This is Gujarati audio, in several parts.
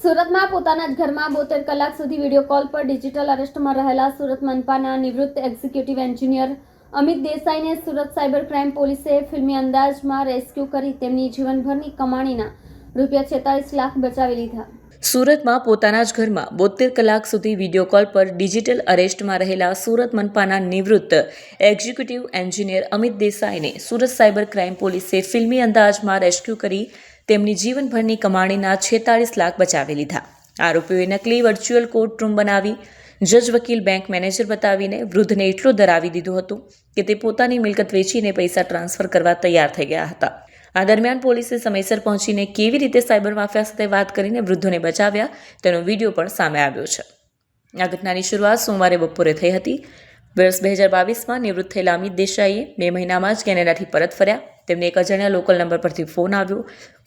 સુરતમાં પોતાના જ ઘરમાં બોતેર કલાક સુધી વીડિયો કોલ પર ડિજિટલ અરેસ્ટમાં રહેલા સુરત મનપાના નિવૃત્ત એક્ઝિક્યુટિવ એન્જિનિયર અમિત દેસાઈને સુરત સાયબર ક્રાઇમ પોલીસે ફિલ્મી અંદાજમાં રેસ્ક્યુ કરી તેમની જીવનભરની કમાણીના રૂપિયા છેતાલીસ લાખ બચાવી લીધા. સુરતમાં પોતાના જ ઘરમાં બોતેર કલાક સુધી વીડિયો કોલ પર ડિજિટલ અરેસ્ટમાં રહેલા સુરત મનપાના નિવૃત્ત એક્ઝિક્યુટિવ એન્જિનિયર અમિત દેસાઈને સુરત સાયબર ક્રાઇમ પોલીસે ફિલ્મી અંદાજમાં રેસ્ક્યુ કરી તેમની જીવનભરની કમાણીના છેતાળીસ લાખ બચાવી લીધા. આરોપીઓએ નકલી વર્ચ્યુઅલ કોર્ટ રૂમ બનાવી, જજ વકીલ બેંક મેનેજર બતાવીને વૃદ્ધને એટલો ધરાવી દીધું હતું કે તે પોતાની મિલકત વેચીને પૈસા ટ્રાન્સફર કરવા તૈયાર થઈ ગયા હતા. આ દરમિયાન પોલીસે સમયસર પહોંચીને કેવી રીતે સાયબર માફિયા સાથે વાત કરીને વૃદ્ધોને બચાવ્યા, તેનો વીડિયો પણ સામે આવ્યો છે. આ ઘટનાની શરૂઆત સોમવારે બપોરે થઈ હતી. વર્ષ બે હજાર બાવીસમાં નિવૃત્ત થયેલા અમિત દેસાઈએ બે મહિનામાં જ કેનેડાથી પરત ફર્યા. તેમને એક અજાણ્યા લોકલ નંબર પરથી ફોન આવ્યો.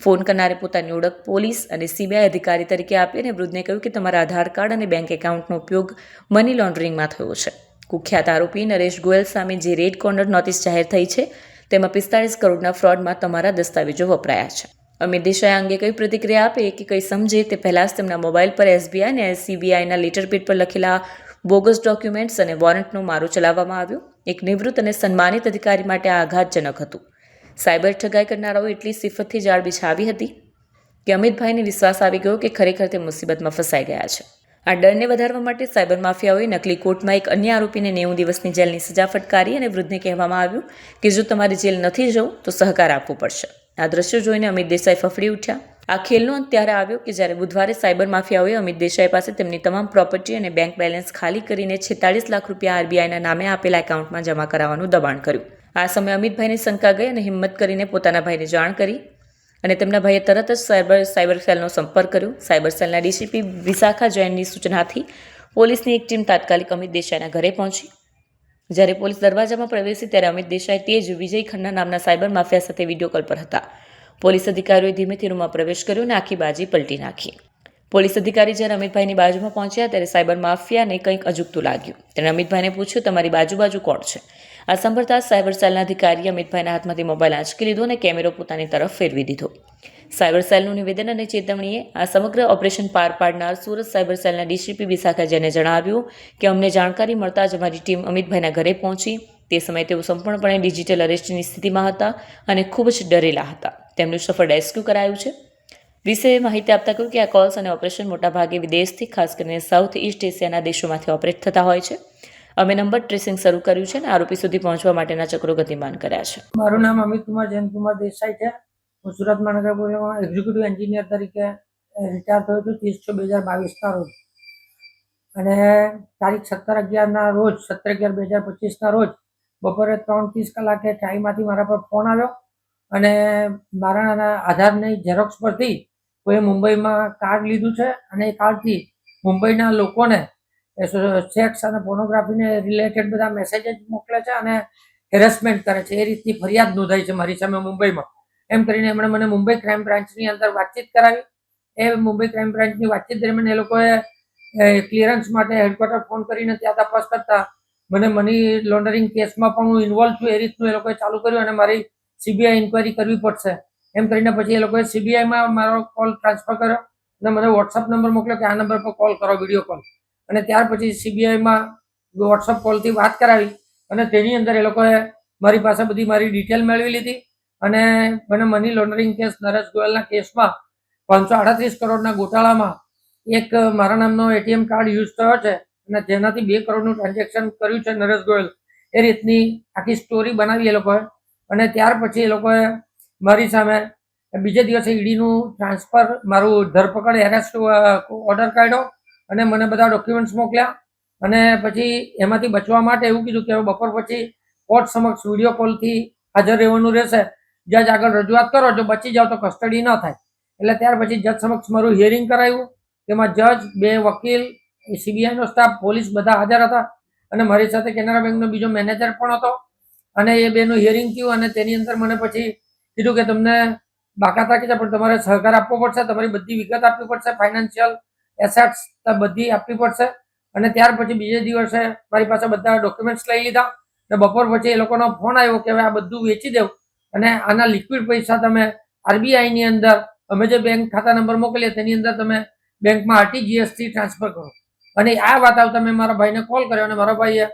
ફોન કરનારે પોતાની ઓળખ પોલીસ અને સીબીઆઈ અધિકારી તરીકે આપી અને વૃદ્ધને કહ્યું કે તમારા આધાર કાર્ડ અને બેંક એકાઉન્ટનો ઉપયોગ મની લોન્ડરિંગમાં થયો છે. કુખ્યાત આરોપી નરેશ ગોયલ સામે જે રેડ કોર્નર નોટિસ જાહેર થઈ છે, તેમાં પિસ્તાળીસ કરોડના ફ્રોડમાં તમારા દસ્તાવેજો વપરાયા છે. અમિત દેસાઈ અંગે કઈ પ્રતિક્રિયા આપે કે કંઈ સમજે તે પહેલાં જ તેમના મોબાઈલ પર એસબીઆઈ અને સીબીઆઈના લેટર પેડ પર લખેલા બોગસ ડોક્યુમેન્ટ્સ અને વોરંટનો મારો ચલાવવામાં આવ્યો. એક નિવૃત્ત અને સન્માનિત અધિકારી માટે આઘાતજનક હતું. સાયબર ઠગાઈ કરનારાઓ એટલી સિફતથી જાળ બિછાવી હતી કે અમિતભાઈને વિશ્વાસ આવી ગયો કે ખરેખર તે મુસીબતમાં ફસાઈ ગયા છે. આ ડરને વધારવા માટે સાયબર માફિયાઓએ નકલી કોર્ટમાં એક અન્ય આરોપીને નેવું દિવસની જેલની સજા ફટકારી અને વૃદ્ધને કહેવામાં આવ્યું કે જો તમારે જેલ નથી જવું, તો સહકાર આપવો પડશે. આ દ્રશ્યો જોઈને અમિત દેસાઈ ફફડી ઉઠ્યા. આ ખેલનો અંત ત્યારે આવ્યો કે જ્યારે બુધવારે સાયબર માફિયાઓએ અમિત દેસાઈ પાસે તેમની તમામ પ્રોપર્ટી અને બેંક બેલેન્સ ખાલી કરીને છેતાળીસ લાખ રૂપિયા આરબીઆઈના નામે આપેલા એકાઉન્ટમાં જમા કરાવવાનું દબાણ કર્યું. આ સમયે અમિતભાઈની શંકા ગઈ અને હિંમત કરીને પોતાના ભાઈને જાણ કરી અને તેમના ભાઈએ તરત જ સાયબર સાયબર સેલનો સંપર્ક કર્યો. સાયબર સેલના ડીસીપી વિશાખા જૈનની સૂચનાથી પોલીસની એક ટીમ તાત્કાલિક અમિત દેસાઈના ઘરે પહોંચી. જ્યારે પોલીસ દરવાજામાં પ્રવેશી ત્યારે અમિત દેસાઈ તે જ વિજય ખન્ના નામના સાયબર માફિયા સાથે વીડિયો કોલ પર હતા. પોલીસ અધિકારીઓએ ધીમેથી રૂમમાં પ્રવેશ કર્યો અને આખી બાજી પલટી નાખી. પોલીસ અધિકારી જ્યારે અમિતભાઈની બાજુમાં પહોંચ્યા ત્યારે સાયબર માફિયાને કંઈક અજુગતું લાગ્યું. તેણે અમિતભાઈને પૂછ્યું, તમારી બાજુ બાજુ કોણ છે? આ સાંભળતા સાયબર સેલના અધિકારી અમિતભાઈના હાથમાંથી મોબાઈલ આંચકી લીધો અને કેમેરો પોતાની તરફ ફેરવી દીધો. સાયબર સેલનું નિવેદન અને ચેતવણીએ આ સમગ્ર ઓપરેશન પાર પાડનાર સુરત સાયબર સેલના ડીસીપી વિશાખા જૈને જણાવ્યું કે અમને જાણકારી મળતા જ અમારી ટીમ અમિતભાઈના ઘરે પહોંચી. તે સમયે તેઓ સંપૂર્ણપણે ડિજિટલ અરેસ્ટની સ્થિતિમાં હતા અને ખૂબ જ ડરેલા હતા. તેમનું સફળ રેસ્ક્યુ કરાયું છે. વિશે માહિતી આપતા કહ્યું કે આ કોલ્સ અને ઓપરેશન મોટાભાગે વિદેશથી, ખાસ કરીને સાઉથ ઇસ્ટ એશિયાના દેશોમાંથી ઓપરેટ થતા હોય છે. અમે નંબર ટ્રેસિંગ શરૂ કર્યું છે અને આરોપી સુધી પહોંચવા માટેના ચક્રો ગતિમાન કર્યા છે. મારું નામ અમિત કુમાર, જયંતકુમાર દેસાઈ છે. હું સુરત મહાનગરપાલિકામાં એક્ઝિક્યુટિવ એન્જિનિયર તરીકે રિટાયર થયો છું ત્રીસ છ બે હજાર બાવીસના રોજ. અને તારીખ સત્તર અગિયારના રોજ, સત્તર અગિયાર બે હજાર પચીસના રોજ બપોરે ત્રણ ત્રીસ કલાકે ટાઈમમાંથી મારા પર ફોન આવ્યો અને મારા આધારની ઝેરોક્સ પરથી કોઈ મુંબઈમાં કાર્ડ લીધું છે અને એ કાર્ડથી મુંબઈના લોકોને સેક્સ અને પોર્નોગ્રાફીને રિલેટેડ બધા મેસેજ મોકલે છે અને હેરેસમેન્ટ કરે છે. એ રીતની ફરિયાદ નોંધાઈ છે મારી સામે મુંબઈમાં. એમ કરીને એમણે મને મુંબઈ ક્રાઇમ બ્રાન્ચની અંદર વાતચીત કરાવી. એ મુંબઈ ક્રાઇમ બ્રાન્ચની વાતચીત દરમિયાન એ લોકોએ ક્લિયરન્સ માટે હેડક્વાર્ટર ફોન કરીને ત્યાં તપાસ કરતા મને મની લોન્ડરિંગ કેસમાં પણ હું ઇન્વોલ્વ છું. એ રીતનું એ લોકોએ ચાલુ કર્યું અને મારી સીબીઆઈ ઇન્કવાયરી કરવી પડશે. એમ કરીને પછી એ લોકોએ સીબીઆઈમાં મારો કોલ ટ્રાન્સફર કર્યો અને મને વોટ્સઅપ નંબર મોકલ્યો કે આ નંબર પર કોલ કરો વીડિયો કોલ અને ત્યાર પછી સીબીઆઈમાં વોટ્સઅપ કોલથી વાત કરાવી અને તેની અંદર એ લોકોએ મારી પાસે બધી મારી ડિટેલ મેળવી લીધી અને મને મની લોન્ડરિંગ કેસ નરેશ ગોયલના કેસમાં પાંચસો આડત્રીસ કરોડના ગોટાળામાં એક મારા નામનો એટીએમ કાર્ડ યુઝ થયો છે અને જેનાથી બે કરોડનું ટ્રાન્ઝેક્શન કર્યું છે નરેશ ગોયલ. એ રીતની આખી સ્ટોરી બનાવી એ લોકોએ અને ત્યાર પછી એ લોકોએ મારી સામે બીજે દિવસે ઈડીનું ટ્રાન્સફર મારું ધરપકડ એરેસ્ટ ઓર્ડર કાઢ્યો અને મને બધા ડોક્યુમેન્ટ્સ મોકલ્યા. અને પછી એમાંથી બચવા માટે એવું કીધું કે હવે બપોર પછી કોર્ટ સમક્ષ વીડિયો કોલથી હાજર રહેવાનું રહેશે. જજ આગળ રજૂઆત કરો, જો બચી જાઓ તો કસ્ટડી ન થાય. એટલે ત્યાર પછી જજ સમક્ષ મારું હિયરિંગ કરાયું. તેમાં જજ, બે વકીલ સીબીઆઈનો સ્ટાફ પોલીસ બધા હાજર હતા. અને મારી સાથે કેનરા બેંકનો બીજો મેનેજર પણ હતો. અને એ બેનું હિયરિંગ થયું અને તેની અંદર મને પછી કીધું કે તમને બાકાત રાખી છે, પણ તમારે સહકાર આપવો પડશે, તમારી બધી વિગત આપવી પડશે ફાઇનાન્શિયલ એસેટ્સ બધી આપવી પડશે. અને ત્યાર પછી બીજે દિવસે મારી પાસે બધા ડોક્યુમેન્ટ્સ લઈ લીધા. અને બપોર પછી એ લોકોનો ફોન આવ્યો કે હવે આ બધું વેચી દેવું. અને આના લિક્વિડ પૈસા તમે આરબીઆઈની અંદર, અમે જે બેંક ખાતા નંબર મોકલીએ તેની અંદર તમે બેંકમાં આરટીજીએસથી ટ્રાન્સફર કરો. અને આ વાત આવતા મેં મારા ભાઈને કોલ કર્યો અને મારા ભાઈએ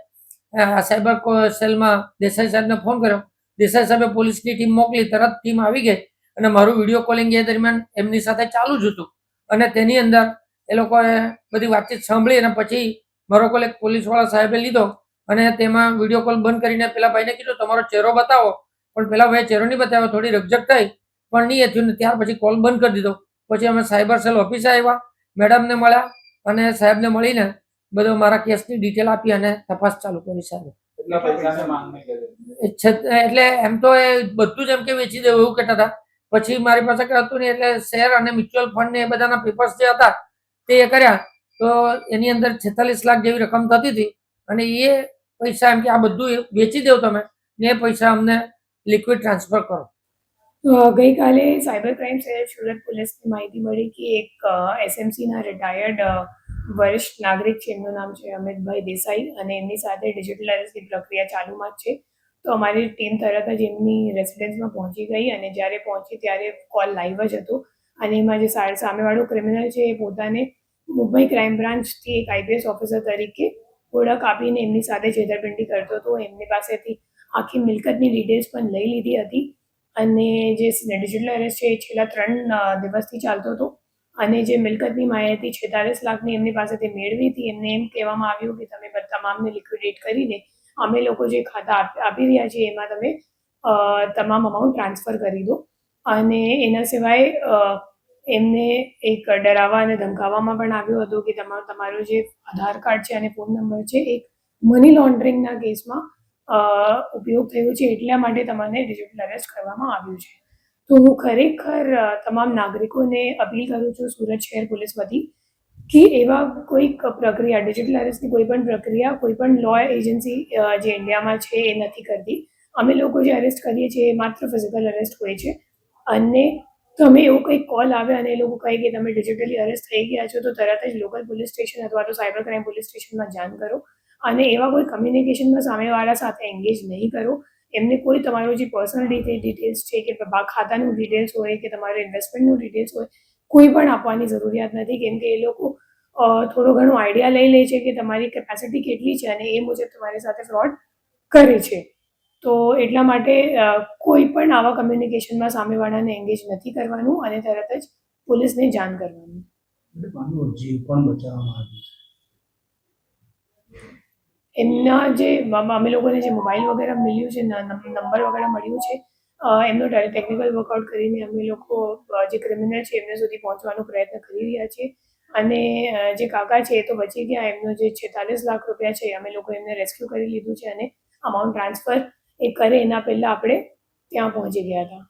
સાયબર સેલમાં દેસાઈ સાહેબને ફોન કર્યો. દેસાઈ સાહેબે પોલીસની ટીમ મોકલી, તરત ટીમ આવી ગઈ. અને મારું વીડિયો કોલિંગ એ દરમિયાન એમની સાથે ચાલુ જ હતું. અને તેની અંદર એ લોકોએ બધી વાતચીત સાંભળી અને પછી મારો કોલ એક પોલીસવાળા સાહેબે લીધો અને તેમાં વીડિયો કોલ બંધ કરીને પેલા ભાઈને કીધું તમારો ચહેરો બતાવો. પણ પેલા ભાઈ ચહેરો નહીં બતાવ્યો થોડી રકઝક થઈ. પણ નહીં એ થયું ને ત્યાર પછી કોલ બંધ કરી દીધો. પછી અમે સાયબર સેલ ઓફિસે આવ્યા મેડમને મળ્યા અને સાહેબને મળીને બધો મારા કેસની ડિટેલ આપી અને તપાસ ચાલુ કરી સાહેબ. એટલે એમ તો એ બધું જ એમ કે વેચી દેવું એવું કહેતા હતા. પછી મારી પાસે કહેતું હતું નહીં એટલે શેર અને મ્યુચ્યુઅલ ફંડ ને એ બધાના પેપર્સ જે હતા તે કર્યા તો એની અંદર છેતાલીસ લાખ જેવી રકમ થતી હતી અને એ પૈસા એમ કે આ બધું વેચી દેવ તમે ને પૈસા અમને લિક્વિડ ટ્રાન્સફર કરો. ગઈકાલે સાયબર ક્રાઇમ સેલ સુરત પોલીસની માહિતી મળી કે એક એસએમસીના રિટાયર્ડ વરિષ્ઠ નાગરિક છે, એમનું નામ છે અમિતભાઈ દેસાઈ અને એમની સાથે ડિજિટલ અરેસ્ટની પ્રક્રિયા ચાલુમાં જ છે. તો અમારી ટીમ તરત જ એમની રેસિડેન્સમાં પહોંચી ગઈ અને જ્યારે પહોંચી ત્યારે કોલ લાઈવ જ હતો અને એમાં જે સામેવાળો ક્રિમિનલ છે એ પોતાને મુંબઈ ક્રાઇમ બ્રાન્ચથી એક આઈપીએસ ઓફિસર તરીકે ઓળખ આપીને એમની સાથે છેતરપિંડી કરતો હતો. એમની પાસેથી આખી મિલકતની ડિટેલ્સ પણ લઈ લીધી હતી અને જે ડિજિટલ અરેસ્ટ છે એ છેલ્લા ત્રણ દિવસથી ચાલતો હતો અને જે મિલકતની માહિતી છેતાલીસ લાખની એમની પાસેથી મેળવી હતી. એમને એમ કહેવામાં આવ્યું કે તમે તમામને લિક્વિડેટ કરીને અમે લોકો જે ખાતા આપી રહ્યા છીએ એમાં તમે તમામ અમાઉન્ટ ટ્રાન્સફર કરી દો. અને એના સિવાય એમને એક ડરાવવા અને ધમકાવવામાં પણ આવ્યું હતું કે તમારો, તમારું જે આધાર કાર્ડ છે અને ફોન નંબર છે, એક મની લોન્ડરિંગના કેસમાં ઉપયોગ થયો છે એટલા માટે તમને ડિજિટલ અરેસ્ટ કરવામાં આવ્યું છે. તો હું ખરેખર તમામ નાગરિકોને અપીલ કરું છું સુરત શહેર પોલીસ વતી કે એવા કોઈક પ્રક્રિયા ડિજિટલ અરેસ્ટની કોઈ પણ પ્રક્રિયા, કોઈ પણ લો એજન્સી જે ઇન્ડિયામાં છે એ નથી કરતી. અમે લોકો જે અરેસ્ટ કરીએ છીએ એ માત્ર ફિઝિકલ અરેસ્ટ હોય છે. અને તમે એવું કંઈક કોલ આવે અને એ લોકો કહે કે તમે ડિજિટલી અરેસ્ટ થઈ ગયા છો, તો તરત જ લોકલ પોલીસ સ્ટેશન અથવા તો સાયબર ક્રાઇમ પોલીસ સ્ટેશનમાં જાણ કરો. અને એવા કોઈ કમ્યુનિકેશનમાં સામેવાળા સાથે એન્ગેજ નહીં કરો. એમને કોઈ તમારું જે પર્સનલ ડિટેલ્સ છે કે ખાતાનું ડિટેલ્સ હોય કે તમારે ઇન્વેસ્ટમેન્ટનું ડિટેલ્સ હોય, કોઈ પણ આપવાની જરૂરિયાત નથી. કેમ કે એ લોકો થોડો ઘણો આઈડિયા લઈ લે છે કે તમારી કેપેસિટી કેટલી છે અને એ મુજબ તમારી સાથે ફ્રોડ કરે છે. તો એટલા માટે કોઈ પણ આવા કમ્યુનિકેશનમાં સામેવાળાને એન્ગેજ નથી કરવાનું અને તરત જ પોલીસને જાણ કરવાની. એમના જે અમે લોકોને જે મોબાઈલ વગેરે મળ્યું છે નંબર વગેરે મળ્યું છે એમનો ટેકનિકલ વર્કઆઉટ કરીને અમે લોકો જે ક્રિમિનલ છે એમને સુધી પહોંચવાનો પ્રયત્ન કરી રહ્યા છીએ. અને જે કાકા છે એ તો બચી ગયા એમનો જે છેતાલીસ લાખ રૂપિયા છે અમે લોકો એમને રેસ્ક્યુ કરી લીધું છે અને અમાઉન્ટ ટ્રાન્સફર એ કરે એના પહેલાં આપણે ત્યાં પહોંચી ગયા હતા.